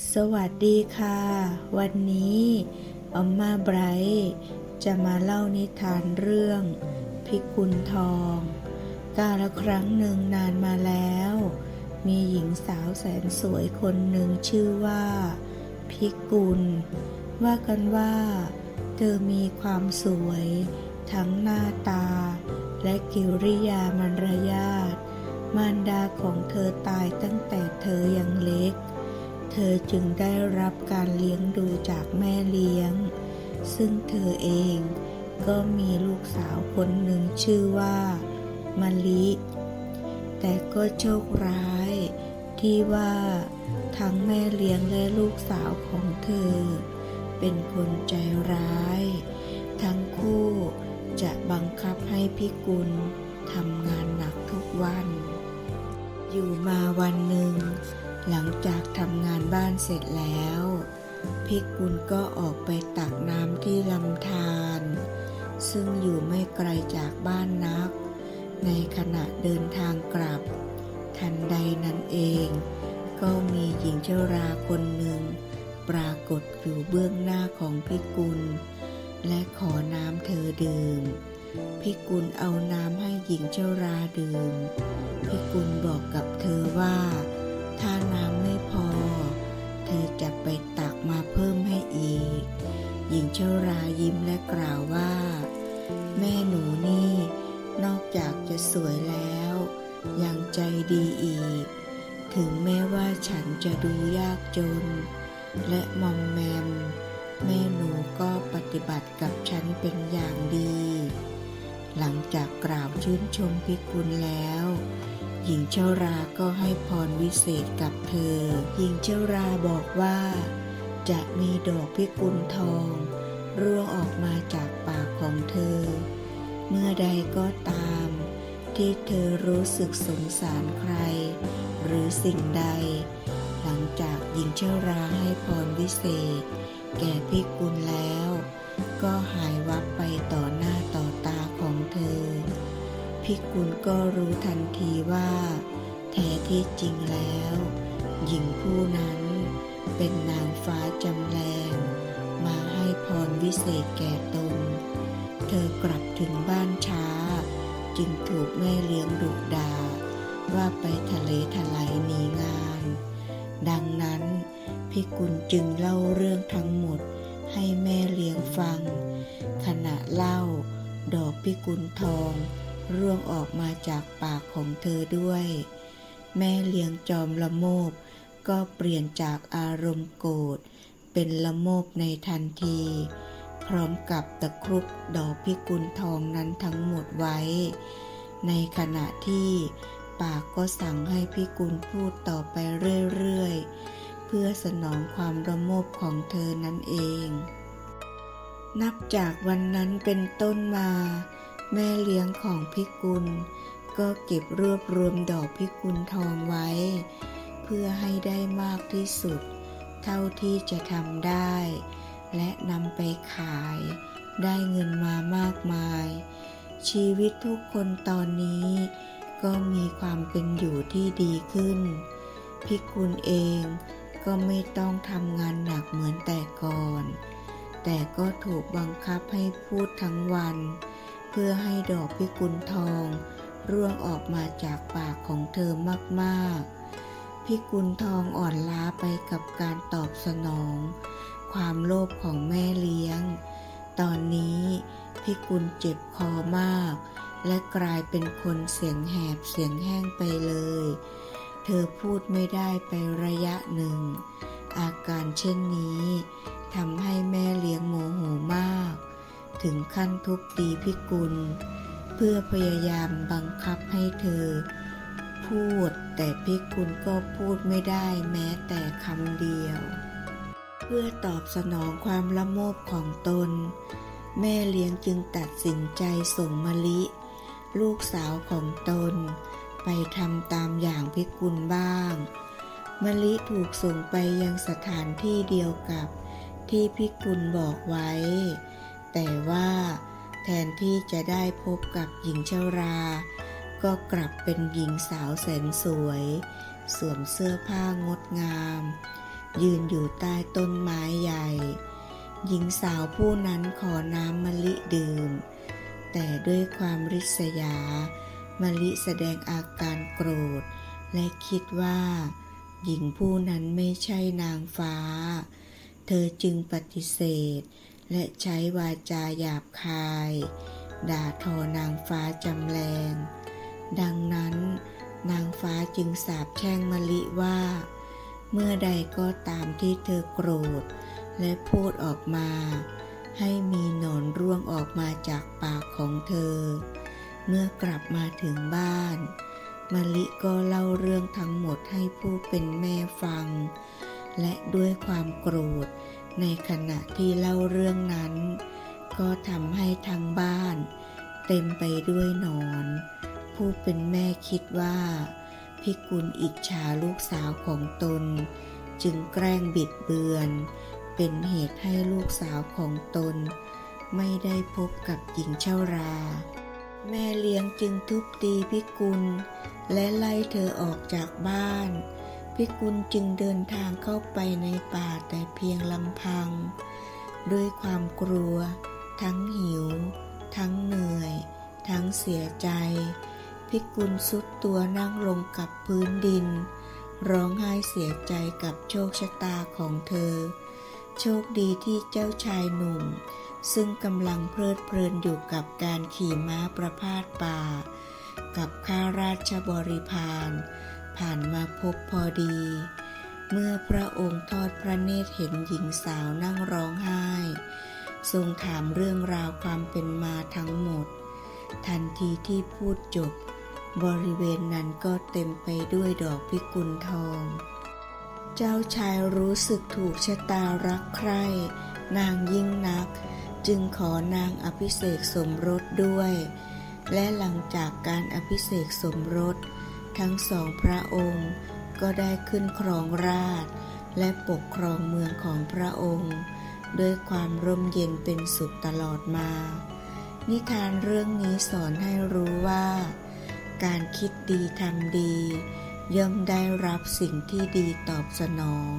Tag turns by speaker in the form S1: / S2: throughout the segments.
S1: สวัสดีค่ะ วันนี้อมมาไบรท์จะมาเล่านิทานเรื่อง พิกุลทอง กาละครั้งหนึ่งนานมาแล้ว มีหญิงสาวแสนสวยคนหนึ่งชื่อว่า พิกุล ว่ากันว่า เธอมีความสวย ทั้งหน้าตา และกิริยามารยาทมารดาของเธอตายตั้งแต่เธอยังเล็กเธอจึงได้รับการเลี้ยงดูจากแม่เลี้ยง ซึ่งเธอเองก็มีลูกสาวคนหนึ่งชื่อว่ามะลิ แต่ก็โชคร้าย ที่ว่าทั้งแม่เลี้ยงและลูกสาวของเธอ เป็นคนใจร้าย ทั้งคู่จะบังคับให้พิกุลทำงานหนักทุกวัน อยู่มาวันหนึ่ง หลังจากทำงานบ้านเสร็จแล้วพิกุลก็ออกไปตักน้ำที่ลำธารซึ่งอยู่ไม่ไกลจากบ้านนัก ในขณะเดินทางกลับ ทันใดนั้นเอง ก็มีหญิงชราคนหนึ่ง ปรากฏอยู่เบื้องหน้าของพิกุล และขอน้ำเธอดื่มพิกุลเอาน้ำให้หญิงชราดื่มพิกุลบอกกับเธอว่าถ้า กล่าวว่า แม่หนูนี่นอกจากจะสวยแล้ว ยังใจดีอีก ถึงแม้ว่าฉันจะดูยากจน และมอมแมม แม่หนูก็ปฏิบัติกับฉันเป็นอย่างดี หลังจากกล่าวชื่นชมพิกุลแล้ว หญิงเชาราก็ให้พรวิเศษกับเธอ หญิงเชาราบอกว่า จะมีดอกพิกุลทอง ร่วงออกมาจากปากของเธอ เมื่อใดก็ตาม ที่เธอรู้สึกสงสารใคร หรือสิ่งใด หลังจากหญิงเชาราให้พรวิเศษ แก่พิกุลแล้ว ก็หายวับไปต่อหน้าต่อตาของเธอ พิกุลก็รู้ทันทีว่า แท้ที่จริงแล้ว หญิงผู้นั้นเป็นนางฟ้าจำแรงมา พรวิเศษแก่ตน เธอกลับถึงบ้านช้า จึงถูกแม่เลี้ยงดุดาว่าไปทะเลทลายหนีงาน ดังนั้นพิกุลจึงเล่าเรื่องทั้งหมดให้แม่เลี้ยงฟัง ขณะเล่า ดอกพิกุลทองร่วงออกมาจากปากของเธอด้วย แม่เลี้ยงจอมละโมบก็เปลี่ยนจากอารมณ์โกรธ เป็นละโมบในทันที พร้อมกับตะครุบดอกพิกุลทองนั้นทั้งหมดไว้ ในขณะที่ปากก็สั่งให้พิกุลพูดต่อไปเรื่อยๆ เพื่อสนองความระโมบของเธอนั่นเอง นับจากวันนั้นเป็นต้นมา แม่เลี้ยงของพิกุล ก็เก็บรวบรวมดอกพิกุลทองไว้ เพื่อให้ได้มากที่สุด เท่าที่จะทำได้ และนำไปขาย ได้เงินมามากมาย ชีวิตทุกคนตอนนี้ ก็มีความเป็นอยู่ที่ดีขึ้นพิกุลเองก็ไม่ต้องทำงานหนักเหมือนแต่ก่อน แต่ก็ถูกบังคับให้พูดทั้งวัน เพื่อให้ดอกพิกุลทอง ร่วงออกมาจากปากของเธอมากๆ พิกุลทองอ่อนล้าไปกับการตอบสนอง ความโลภของแม่เลี้ยง ตอนนี้พิกุลเจ็บคอมาก และกลายเป็นคนเสียงแหบเสียงแห้งไปเลย เธอพูดไม่ได้ไประยะหนึ่ง อาการเช่นนี้ทำให้แม่เลี้ยงโมโหมาก ถึงขั้นทุบตีพิกุล เพื่อพยายามบังคับให้เธอ พูด แต่พิกุลก็พูดไม่ได้แม้แต่คำเดียว เพื่อตอบสนองความละโมบของตน แม่เลี้ยงจึงตัดสินใจส่งมะลิ ลูกสาวของตน ไปทำตามอย่างพิกุลบ้างมะลิถูกส่งไปยังสถานที่เดียวกับที่พิกุลบอกไว้ แต่ว่าแทนที่จะได้พบกับหญิงชรา ก็กลับเป็นหญิงสาวแสนสวย สวมเสื้อผ้างดงาม ยืนอยู่ใต้ต้นไม้ใหญ่ หญิงสาวผู้นั้นขอน้ำมะลิดื่ม แต่ด้วยความริษยามะลิแสดงอาการโกรธ และคิดว่า หญิงผู้นั้นไม่ใช่นางฟ้า เธอจึงปฏิเสธ และใช้วาจาหยาบคาย ด่าทอนางฟ้าจำแรง ดังนั้นนางฟ้าจึงสาปแช่งมะลิว่า เมื่อใดก็ตามที่เธอโกรธ และพูดออกมา ให้มีหนอนร่วงออกมาจากปากของเธอ เมื่อกลับมาถึงบ้านมะลิก็เล่าเรื่องทั้งหมดให้ผู้เป็นแม่ฟัง และด้วยความโกรธ ในขณะที่เล่าเรื่องนั้น ก็ทำให้ทั้งบ้าน เต็มไปด้วยหนอน ผู้เป็นแม่คิดว่า พิกุลอิจฉาลูกสาวของตน จึงแกล้งบิดเบือน เป็นเหตุให้ลูกสาวของตน ไม่ได้พบกับหญิงเช่ารา แม่เลี้ยงจึงทุบตีพิกุล และไล่เธอออกจากบ้าน พิกุลจึงเดินทางเข้าไปในป่าแต่เพียงลำพัง ด้วยความกลัว ทั้งหิว ทั้งเหนื่อยทั้งเสียใจ พิกุลสุดตัวนั่งลงกับพื้นดิน ร้องไห้เสียใจกับโชคชะตาของเธอ โชคดีที่เจ้าชายหนุ่ม ซึ่งกำลังเพลิดเพลินอยู่กับการขี่ม้าประพาสป่า กับข้าราชบริพารผ่านมาพบพอดี เมื่อพระองค์ทอดพระเนตรเห็นหญิงสาวนั่งร้องไห้ ทรงถามเรื่องราวความเป็นมาทั้งหมด ทันทีที่พูดจบ บริเวณนั้นก็เต็มไปด้วยดอกพิกุลทอง เจ้าชายรู้สึกถูกชะตารักใคร่ นางยิ่งนัก จึงขอนางอภิเษกสมรสด้วย และหลังจากการอภิเษกสมรส ทั้งสองพระองค์ก็ได้ขึ้นครองราชและปกครองเมืองของพระองค์ ด้วยความร่มเย็นเป็นสุขตลอดมา นิทานเรื่องนี้สอนให้รู้ว่า การคิดดีทำดี ย่อมได้รับสิ่งที่ดีตอบสนอง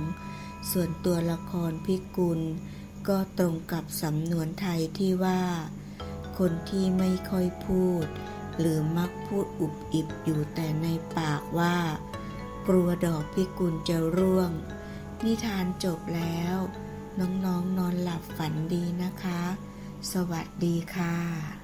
S1: ส่วนตัวละครพิกุล ก็ตรงกับสำนวนไทยที่ว่า คนที่ไม่ค่อยพูด หรือมักพูดอุบอิบอยู่แต่ในปากว่า กลัวดอกพิกุลจะร่วง นิทานจบแล้ว น้องๆนนอนหลับฝันดีนะคะ สวัสดีค่ะ